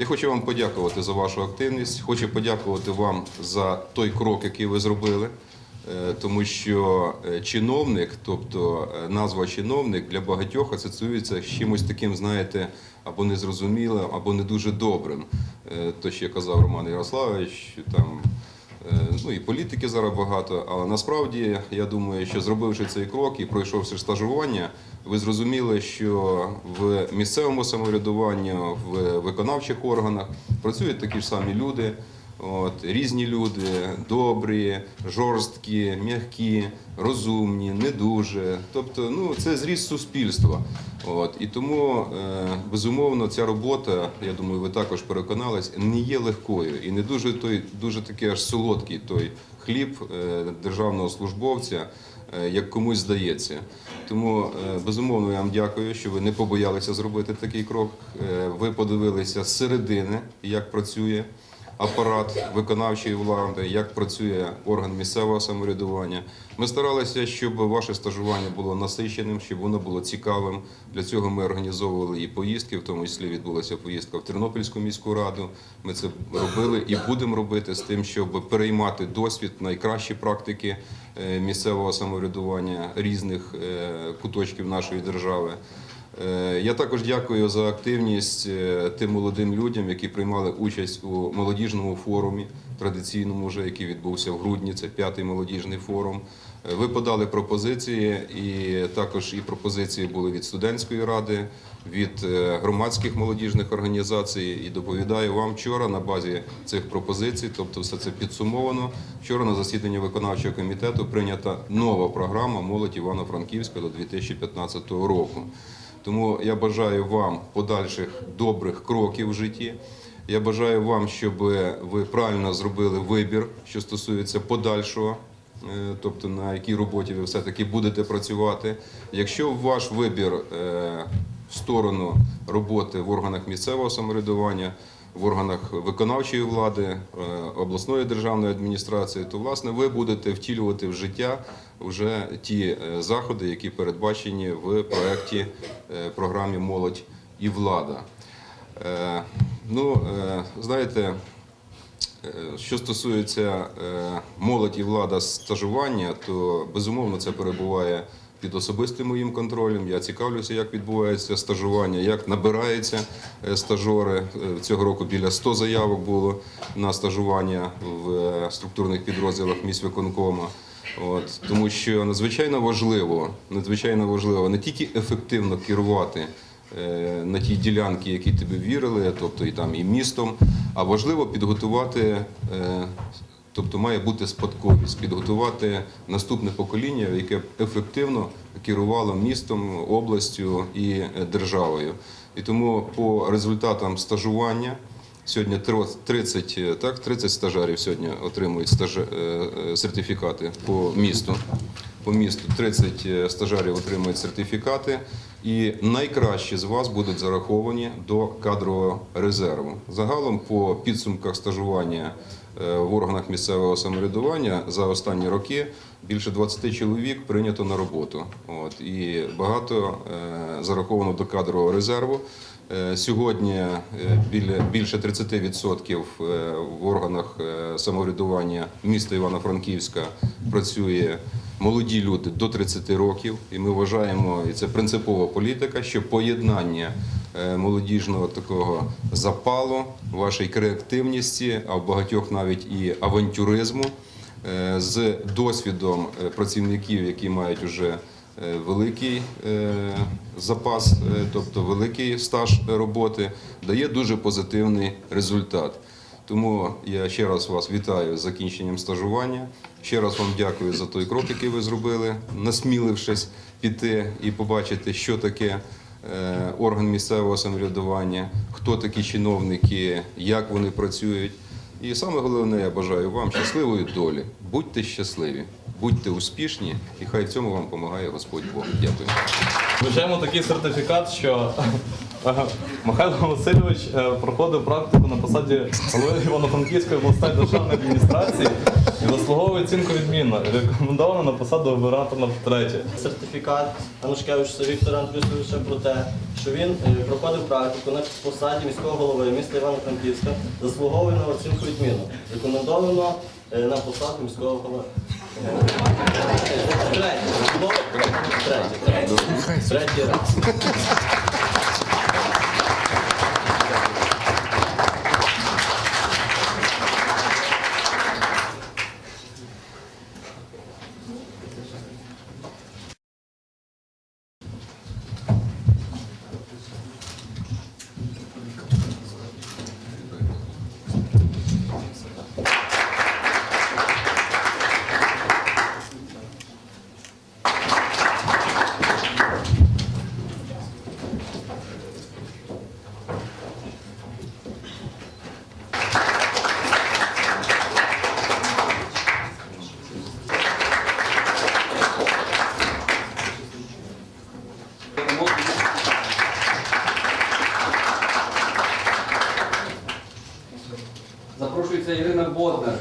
Я хочу вам подякувати за вашу активність. Хочу подякувати вам за той крок, який ви зробили. Е, Тому що е, чиновник, тобто е, назва чиновник для багатьох асоціюється з чимось таким, знаєте, або незрозумілим, або не дуже добрим. То, що казав Роман Ярославович, там Ну і політики зараз багато, але насправді я думаю, що зробивши цей крок і пройшовши стажування, ви зрозуміли, що в місцевому самоврядуванні, в виконавчих органах працюють такі ж самі люди. От, різні люди, добрі, жорсткі, м'які, розумні, не дуже. Тобто, ну, це зріст суспільства. От, і тому, е, безумовно, ця робота, я думаю, ви також переконались, не є легкою і не дуже той, дуже такий аж солодкий той хліб е, державного службовця, е, як комусь здається. Тому, безумовно, я вам дякую, що ви не побоялися зробити такий крок. Ви подивилися з середини, як працює апарат виконавчої влади, як працює орган місцевого самоврядування. Ми старалися, щоб ваше стажування було насиченим, щоб воно було цікавим. Для цього ми організовували і поїздки, в тому числі відбулася поїздка в Тернопільську міську раду. Ми це робили і будемо робити з тим, щоб переймати досвід, найкращі практики е, місцевого самоврядування різних е, куточків нашої держави. Е, Я також дякую за активність е, тим молодим людям, які приймали участь у молодіжному форумі, традиційному вже, який відбувся в грудні. Це п'ятий молодіжний форум. Е, Ви подали пропозиції, і також і пропозиції були від студентської ради, від громадських молодіжних організацій. І доповідаю вам вчора на базі цих пропозицій, тобто все це підсумовано. Вчора на засіданні виконавчого комітету прийнята нова програма молодь Івано-Франківська до 2015 року. Тому я бажаю вам подальших добрих кроків в житті. Я бажаю вам, щоб ви правильно зробили вибір, що стосується подальшого, е, тобто на якій роботі ви все-таки будете працювати. Якщо ваш вибір е, в сторону роботи в органах місцевого самоврядування, в органах виконавчої влади, е, обласної державної адміністрації, то власне ви будете втілювати в життя вже ті е, заходи, які передбачені в проєкті е, програмі Молодь і влада. Ну, знаєте, Що стосується молодь і влада стажування, то безумовно це перебуває під особистим моїм контролем. Я цікавлюся, як відбувається стажування, як набираються е, стажори. Е, Цього року біля 100 заявок було на стажування в е, структурних підрозділах міськвиконкома. От, тому що надзвичайно важливо, надзвичайно важливо не тільки ефективно керувати на ті ділянки, які тобі вірили, тобто і там і містом, а важливо підготувати, тобто має бути спадковість, підготувати наступне покоління, яке ефективно керувало містом, областю і е, державою. І тому по результатам стажування. Сьогодні тро- 30, е, так, 30 стажерів сьогодні отримують стаж... е, сертифікати по місту. По місту 30 е, стажерів отримують сертифікати, і найкращі з вас будуть зараховані до кадрового резерву. Загалом по підсумках стажування е, в органах місцевого самоврядування за останні роки більше 20 чоловік прийнято на роботу. От, і багато е, зараховано до кадрового резерву. Е, Сьогодні біля більше 30% е, в органах самоврядування міста Івано-Франківська працює молоді люди до 30 років, і ми вважаємо, і це принципова політика, що поєднання е, молодіжного такого запалу, вашої креативності, а в багатьох навіть і авантюризму е, з досвідом е, працівників, які мають уже е, великий запас, тобто великий стаж роботи, дає дуже позитивний результат. Тому я ще раз вас вітаю з закінченням стажування. Ще раз вам дякую за той крок, який ви зробили, насмілившись піти і побачити, що таке е, орган місцевого самоврядування, хто такі чиновники, як вони працюють. І саме головне, я бажаю вам щасливої долі. Будьте щасливі, будьте успішні, і хай в цьому вам допомагає Господь Бог. Дякую. Вручаємо такий сертифікат, що Михайло Васильович е, проходив практику на посаді голови Івано-Франківської обласної державної адміністрації і заслуговує оцінку відмінно. Рекомендовано на посаду оператора втретє. Сертифікат Анушкевича Віктора Андрійовича про те, що він е, проходив практику на посаді міського голови міста Івано-Франківська, заслуговує на оцінку відміну. Рекомендовано е, на посаду міського голови. Третє. Третє. Третє. Раз. Запрошується Ірина Боднар.